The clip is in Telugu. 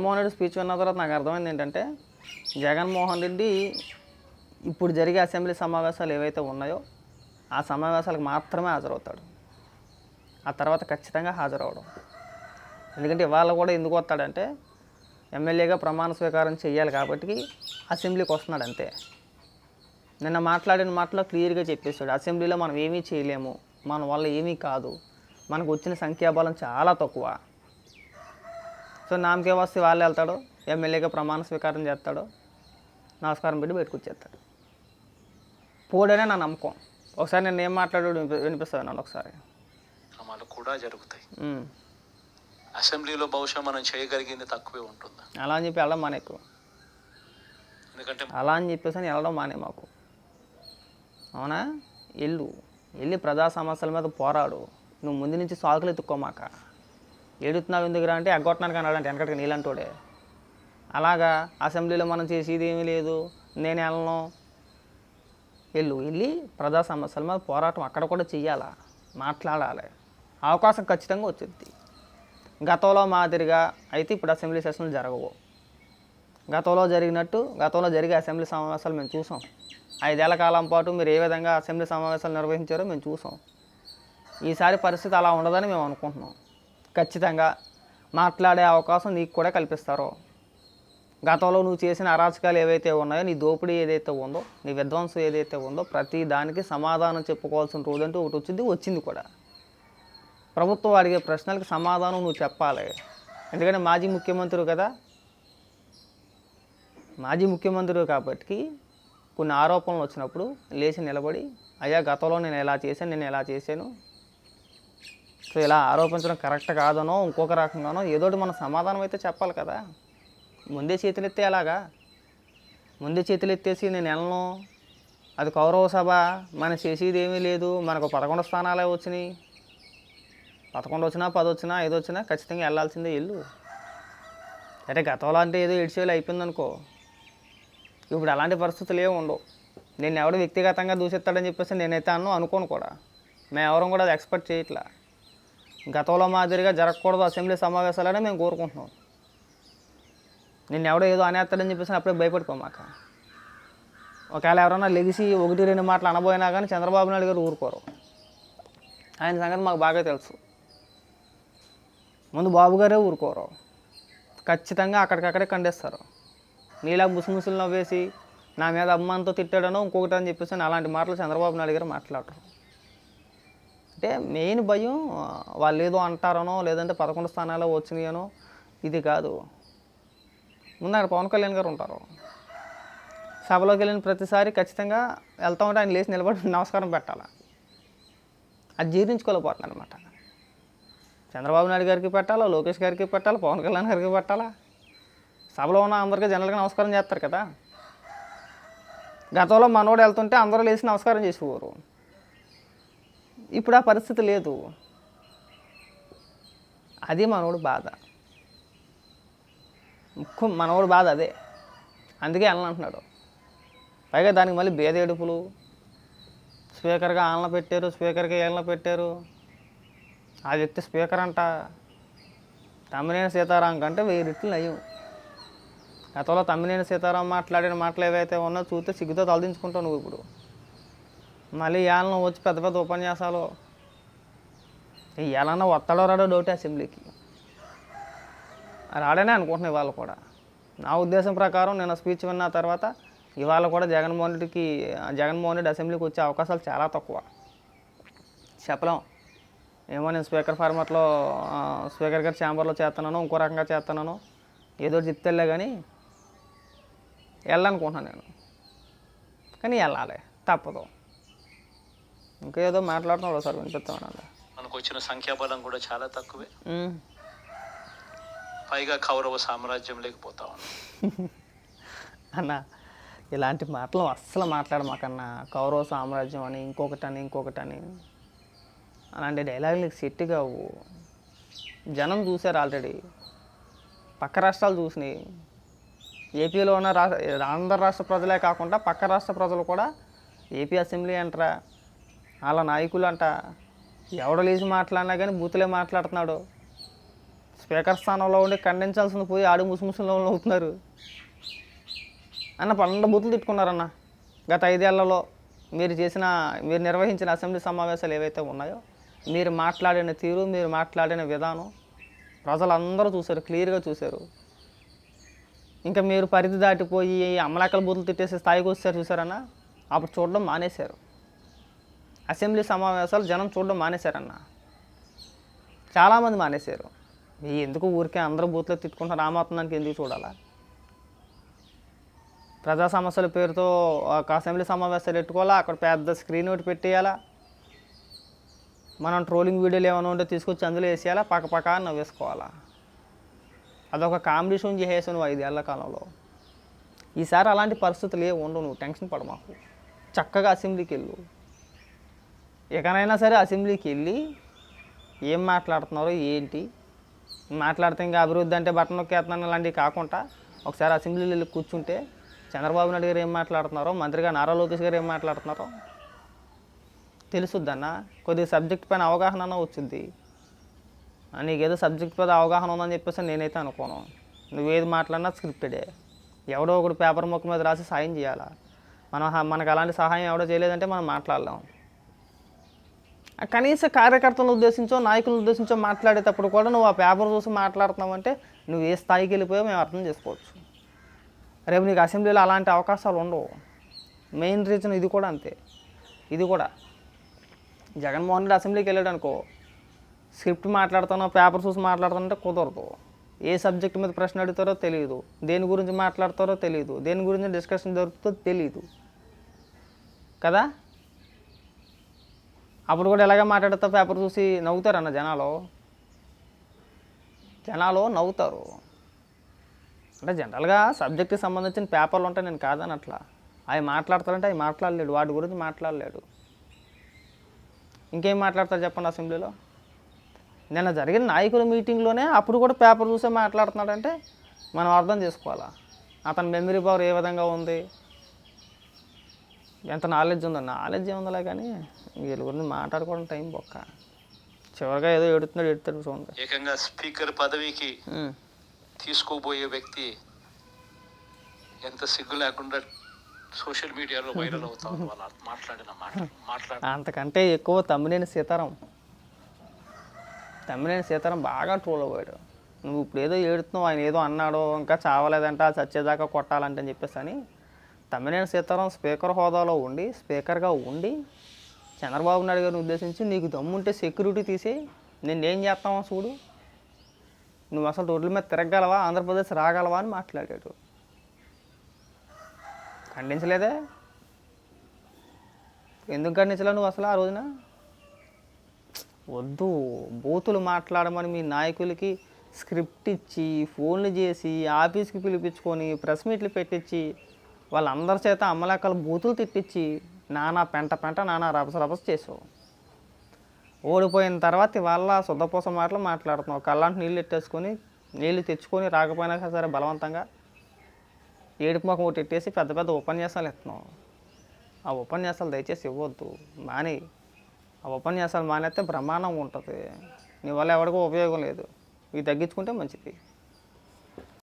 జగన్మోహన్ రెడ్డి స్పీచ్ విన్న తర్వాత నాకు అర్థమైంది ఏంటంటే జగన్మోహన్ రెడ్డి ఇప్పుడు జరిగే అసెంబ్లీ సమావేశాలు ఏవైతే ఉన్నాయో ఆ సమావేశాలకు మాత్రమే హాజరవుతాడు. ఆ తర్వాత ఖచ్చితంగా హాజరవడం. ఎందుకంటే ఇవాళ కూడా ఎందుకు వస్తాడంటే ఎమ్మెల్యేగా ప్రమాణ స్వీకారం చేయాలి కాబట్టి అసెంబ్లీకి వస్తున్నాడు అంతే. నిన్న మాట్లాడిన మాటలో క్లియర్గా చెప్పేశాడు అసెంబ్లీలో మనం ఏమీ చేయలేము మన వల్ల ఏమీ కాదు మనకు వచ్చిన సంఖ్యాబలం చాలా తక్కువ. సో నామకే వస్తే వాళ్ళు వెళ్తాడు ఎమ్మెల్యేగా ప్రమాణ స్వీకారం చేస్తాడు నమస్కారం పెట్టి బయటకు వచ్చేస్తాడు. పోడనే నా నమ్మకం. ఒకసారి నేను ఏం మాట్లాడాడు వినిపి- వినిపిస్తాను నన్ను ఒకసారి? అమలు కూడా జరుగుతాయి. అసెంబ్లీలో బహుశా మనం చేయగలిగింది తక్కువే ఉంటుంది? అలా అని చెప్పి వెళ్ళడం మానేకు. ఎందుకంటే అలా అని చెప్పేసి అని వెళ్ళడం మానే మాకు. అవునా? వెళ్ళు. వెళ్ళి ప్రజా సమస్యల మీద పోరాడు. నువ్వు ముందు నుంచి సాకులు ఎత్తుక్కోమాక ఏడుతున్నావు ఎందుకురా అంటే ఎగ్గొట్టడానికి అన్నాడంటే వెనకటికి నీళ్ళంటోడే అలాగా అసెంబ్లీలో మనం చేసేది ఏమీ లేదు. నేను వెళ్ళను. వెళ్ళు. వెళ్ళి ప్రజా సమస్యల మీద పోరాటం అక్కడ కూడా చెయ్యాలా? మాట్లాడాలి. అవకాశం ఖచ్చితంగా వచ్చింది గతంలో మాదిరిగా అయితే ఇప్పుడు అసెంబ్లీ సెషన్లు జరగవు. గతంలో జరిగినట్టు గతంలో జరిగే అసెంబ్లీ సమావేశాలు మేము చూసాం. ఐదేళ్ళ కాలం పాటు మీరు ఏ విధంగా అసెంబ్లీ సమావేశాలు నిర్వహించారో మేము చూసాం. ఈసారి పరిస్థితి అలా ఉండదని మేము అనుకుంటున్నాం. ఖచ్చితంగా మాట్లాడే అవకాశం నీకు కూడా కల్పిస్తారు. గతంలో నువ్వు చేసిన అరాచకాలు ఏవైతే ఉన్నాయో నీ దోపిడీ ఏదైతే ఉందో నీ విధ్వంసం ఏదైతే ఉందో ప్రతి దానికి సమాధానం చెప్పుకోవాల్సిన రోజంటూ ఒకటి వచ్చింది వచ్చింది కూడా. ప్రభుత్వం అడిగే ప్రశ్నలకు సమాధానం నువ్వు చెప్పాలి. ఎందుకంటే మాజీ ముఖ్యమంత్రి కదా. మాజీ ముఖ్యమంత్రి కాబట్టి కొన్ని ఆరోపణలు వచ్చినప్పుడు లేచి నిలబడి అయ్యా గతంలో నేను ఎలా చేశాను నేను ఎలా చేశాను సో ఇలా ఆరోపించడం కరెక్ట్ కాదనో ఇంకొక రకంగానో ఏదోటి మన సమాధానం అయితే చెప్పాలి కదా. ముందే చేతులు ఎత్తే అలాగా ముందే చేతులు ఎత్తేసి నేను వెళ్ళను. అది కౌరవ సభ. మనం చేసేది ఏమీ లేదు. మనకు పదకొండు స్థానాలే వచ్చినాయి. పదకొండు వచ్చినా పది వచ్చినా ఐదు వచ్చినా ఖచ్చితంగా వెళ్ళాల్సిందే ఇల్లు. అంటే గతంలో అంటే ఏదో ఏడ్చేలు అయిపోయిందనుకో. ఇప్పుడు అలాంటి పరిస్థితులు ఏమి ఉండవు. నేను ఎవడు వ్యక్తిగతంగా దూషిస్తాడని చెప్పేసి నేనైతే అన్ను అనుకోను కూడా. మేము ఎవరం కూడా అది ఎక్స్పెక్ట్ చేయట్లా. గతంలో మాదిరిగా జరగకూడదు అసెంబ్లీ సమావేశాలనే మేము కోరుకుంటున్నాం. నిన్న ఎవడో ఏదో అనేస్తాడని చెప్పేసి అప్పుడే భయపడిపోమాక ఒకవేళ ఎవరైనా లెగిసి ఒకటి రెండు మాటలు అనబోయినా కానీ చంద్రబాబు నాయుడు గారు ఊరుకోరు. ఆయన సంగతి మాకు బాగా తెలుసు. ముందు బాబు గారే ఊరుకోరు. ఖచ్చితంగా అక్కడికక్కడే ఖండిస్తారు నీలా ముసుముసులు నవ్వేసి నా మీద అమ్మాంతో తిట్టాడనో ఇంకొకటి అని చెప్పేసి అలాంటి మాటలు చంద్రబాబు నాయుడు గారు మాట్లాడరు. అంటే మెయిన్ భయం వాళ్ళు ఏదో అంటారనో లేదంటే పదకొండు స్థానాలు వచ్చినాయనో ఇది కాదు. ముందు అక్కడ పవన్ కళ్యాణ్ గారు ఉంటారు. సభలోకి వెళ్ళిన ప్రతిసారి ఖచ్చితంగా వెళ్తా ఉంటే ఆయన లేచి నిలబడి నమస్కారం పెట్టాలి? అది జీర్ణించుకోలేకపోతున్నాను అనమాట చంద్రబాబు నాయుడు గారికి పెట్టాలా? లోకేష్ గారికి పెట్టాలా? పవన్ కళ్యాణ్ గారికి పెట్టాలా? సభలో ఉన్న అందరికీ జనరల్గా నమస్కారం చేస్తారు కదా. గతంలో మనోడు వెళ్తుంటే అందరూ లేచి నమస్కారం చేసేవారు. ఇప్పుడు ఆ పరిస్థితి లేదు. అది మనోడు బాధ. ముఖ్య మనోడు బాధ అదే. అందుకే వెళ్ళనంటున్నాడు పైగా దానికి మళ్ళీ భేదేడుపులు స్పీకర్గా ఆలన పెట్టారు స్పీకర్గా ఏళ్ళ పెట్టారు. ఆ వ్యక్తి స్పీకర్ అంట. తమ్మినేని సీతారాం కంటే వెయ్యి రెట్లు నయం. గతంలో తమ్మినేని సీతారాం మాట్లాడిన మాటలు ఏవైతే ఉన్నా చూస్తే సిగ్గుతో తలదించుకుంటావు నువ్వు ఇప్పుడు. మళ్ళీ ఏళ్ళను వచ్చి పెద్ద పెద్ద ఉపన్యాసాలు. ఏలన్నా వస్తాడో రాడో డౌట్ అసెంబ్లీకి. రాడనే అనుకుంటున్నాయి ఇవాళ కూడా. నా ఉద్దేశం ప్రకారం నేను స్పీచ్ విన్న తర్వాత ఇవాళ కూడా జగన్మోహన్ రెడ్డికి జగన్మోహన్ రెడ్డి అసెంబ్లీకి వచ్చే అవకాశాలు చాలా తక్కువ. చెప్పలేం. ఏమో నేను స్పీకర్ ఫార్మాట్లో స్పీకర్ గారి ఛాంబర్లో చేస్తున్నాను ఇంకో రకంగా చేస్తున్నాను ఏదో ఒకటి చెప్తేలే కానీ వెళ్ళాలనుకుంటున్నాను నేను. కానీ వెళ్ళాలి. తప్పదు. ఇంకా ఏదో మాట్లాడుతున్నాడు సార్ వినిపిస్తామన్నా మనకు వచ్చిన సంఖ్యాబలం కూడా చాలా తక్కువే. పైగా కౌరవ సామ్రాజ్యం లేకపోతా అన్న ఇలాంటి మాటలు అస్సలు మాట్లాడమాకన్నా కౌరవ సామ్రాజ్యం అని ఇంకొకటి అని ఇంకొకటి అని అలాంటి డైలాగులు సెట్ కావు. జనం చూశారు ఆల్రెడీ. పక్క రాష్ట్రాలు చూసినాయి. ఏపీలో ఉన్న రా ఆంధ్ర రాష్ట్ర ప్రజలే కాకుండా పక్క రాష్ట్ర ప్రజలు కూడా ఏపీ అసెంబ్లీ అంటారా. వాళ్ళ నాయకులు అంట ఎవడలేసి మాట్లాడినా కానీ బూతులే మాట్లాడుతున్నాడు. స్పీకర్ స్థానంలో ఉండి ఖండించాల్సింది పోయి ఆడు ముసుముసులో అవుతున్నారు. అన్న పన్నెండు బూతులు తిట్టుకున్నారన్న. గత ఐదేళ్ళలో మీరు చేసిన మీరు నిర్వహించిన అసెంబ్లీ సమావేశాలు ఏవైతే ఉన్నాయో మీరు మాట్లాడిన తీరు మీరు మాట్లాడిన విధానం ప్రజలందరూ చూశారు క్లియర్గా చూశారు. ఇంకా మీరు పరిధి దాటిపోయి అమలాకల బూతులు తిట్టేసే స్థాయికి వచ్చారు చూసారన్న? అప్పుడు చూడడం మానేశారు. అసెంబ్లీ సమావేశాలు జనం చూడడం మానేశారన్న. చాలామంది మానేశారు. ఈ ఎందుకు ఊరికే అందరూ బూత్లో తిట్టుకుంటారు ఆ ఎందుకు చూడాలా? ప్రజా సమస్యల పేరుతో ఒక అసెంబ్లీ సమావేశాలు పెట్టుకోవాలా? అక్కడ పెద్ద స్క్రీన్ ఒకటి పెట్టేయాలా? మనం ట్రోలింగ్ వీడియోలు ఏమైనా ఉంటే తీసుకొచ్చి అందులో వేసేయాలా? పక్కపక్క నవ్వేసుకోవాలా? అదొక కామెడీ షో చేసేసావు నువ్వు ఐదేళ్ళ కాలంలో. ఈసారి అలాంటి పరిస్థితులు ఏ ఉండవు. నువ్వు టెన్షన్ పడమాకు. చక్కగా అసెంబ్లీకి వెళ్ళు. ఎక్కడైనా సరే అసెంబ్లీకి వెళ్ళి ఏం మాట్లాడుతున్నారో ఏంటి? మాట్లాడితే ఇంకా అభివృద్ధి అంటే బట్టన్ నొక్కేస్తున్నాను అలాంటివి కాకుండా ఒకసారి అసెంబ్లీలో వెళ్ళి కూర్చుంటే చంద్రబాబు నాయుడు గారు ఏం మాట్లాడుతున్నారో మంత్రిగా నారా లోకేష్ గారు ఏం మాట్లాడుతున్నారో తెలుసుద్దన్న. కొద్దిగా సబ్జెక్ట్ పైన అవగాహన అన్న వచ్చింది. నీకేదో సబ్జెక్ట్ పైన అవగాహన ఉందని చెప్పేసి నేనైతే అనుకోను. నువ్వేది మాట్లాడినా స్క్రిప్టెడే. ఎవడో ఒకడు పేపర్ మొక్క మీద రాసి సాయం చేయాలా? మనం మనకు అలాంటి సహాయం ఎవడో చేయలేదంటే మనం మాట్లాడలేం. కనీస కార్యకర్తలను ఉద్దేశించో నాయకులను ఉద్దేశించో మాట్లాడేటప్పుడు కూడా నువ్వు ఆ పేపర్ చూసి మాట్లాడుతున్నావు అంటే నువ్వు ఏ స్థాయికి వెళ్ళిపోయో మేము అర్థం చేసుకోవచ్చు. రేపు నీకు అసెంబ్లీలో అలాంటి అవకాశాలు ఉండవు. మెయిన్ రీజన్ ఇది కూడా అంతే. ఇది కూడా. జగన్మోహన్ రెడ్డి అసెంబ్లీకి వెళ్ళాడు అనుకో స్క్రిప్ట్ మాట్లాడుతానో పేపర్ చూసి మాట్లాడుతానంటే కుదరదు. ఏ సబ్జెక్ట్ మీద ప్రశ్న అడుగుతారో తెలియదు. దేని గురించి మాట్లాడతారో తెలియదు. దేని గురించి డిస్కషన్ జరుగుతుందో తెలియదు. కదా? అప్పుడు కూడా ఎలాగ మాట్లాడతా పేపర్ చూసి నవ్వుతారు అన్న జనాలు. జనాలు నవ్వుతారు. అంటే జనరల్గా సబ్జెక్ట్కి సంబంధించిన పేపర్లు ఉంటాయి నేను కాదని అట్లా అవి మాట్లాడతారంటే అవి మాట్లాడలేడు వాటి గురించి మాట్లాడలేడు. ఇంకేం మాట్లాడతారు చెప్పండి అసెంబ్లీలో? నిన్న జరిగిన నాయకుల మీటింగ్లోనే అప్పుడు కూడా పేపర్ చూసే మాట్లాడుతున్నాడంటే మనం అర్థం చేసుకోవాలా? అతని మెమరీ పవర్ ఏ విధంగా ఉంది? ఎంత నాలెడ్జ్ ఉందో నాలెడ్జ్ ఏముందిలే కానీ వీళ్ళ గురించి మాట్లాడుకోవడం టైం బొక్క. చివరిగా ఏదో ఎడుతున్నాడు ఎడుతాడు చూడండి ఏకంగా స్పీకర్ పదవికి. తీసుకోబోయే వ్యక్తి ఎంత సిగ్గు లేకుండా సోషల్ మీడియాలో వైరల్ అవుతా వాళ్ళు మాట్లాడిన మాట మాట్లాడిన అంతకంటే ఎక్కువ తమ్మినేని సీతారాం. తమ్మినేని సీతారాం బాగా ట్రోల్ అవ్వాడు. నువ్వు ఇప్పుడు ఏదో ఏడుతున్నావు ఆయన ఏదో అన్నాడో ఇంకా చావలేదంట చచ్చేదాకా కొట్టాలంటే అని చెప్పేసి అని తమ్మినేని సీతారాం స్పీకర్ హోదాలో ఉండి స్పీకర్గా ఉండి చంద్రబాబు నాయుడు గారిని ఉద్దేశించి నీకు దమ్ముంటే సెక్యూరిటీ తీసి నేను ఏం చూడు. నువ్వు అసలు రోడ్ల మీద తిరగలవా ఆంధ్రప్రదేశ్ రాగలవా అని మాట్లాడాడు. ఖండించలేదే? ఎందుకు ఖండించలే నువ్వు అసలు ఆ రోజున? వద్దు. బూతులు మాట్లాడమని మీ నాయకులకి స్క్రిప్ట్ ఇచ్చి ఫోన్లు చేసి ఆఫీస్కి పిలిపించుకొని ప్రెస్ మీట్లు పెట్టించి వాళ్ళందరి చేత అమ్మలెక్కల బూతులు తిట్టించి నానా పెంట పెంట నానా రభస రభస చేసావు ఓడిపోయిన తర్వాత ఇవాళ శుద్ధపూస మాటలు మాట్లాడుతున్నావు కళ్ళంటి నీళ్ళు ఎట్టేసుకొని నీళ్ళు తెచ్చుకొని రాకపోయినా సరే బలవంతంగా ఏడుపు ముఖం ఒకటి ఎట్టేసి పెద్ద పెద్ద ఉపన్యాసాలు ఇస్తున్నావు ఆ ఉపన్యాసాలు దయచేసి ఇవ్వద్దు. మాని. ఆ ఉపన్యాసాలు మానేస్తే బ్రహ్మాండంగా ఉంటుంది. నీ వల్ల ఎవరికో ఉపయోగం లేదు. ఇవి తగ్గించుకుంటే మంచిది.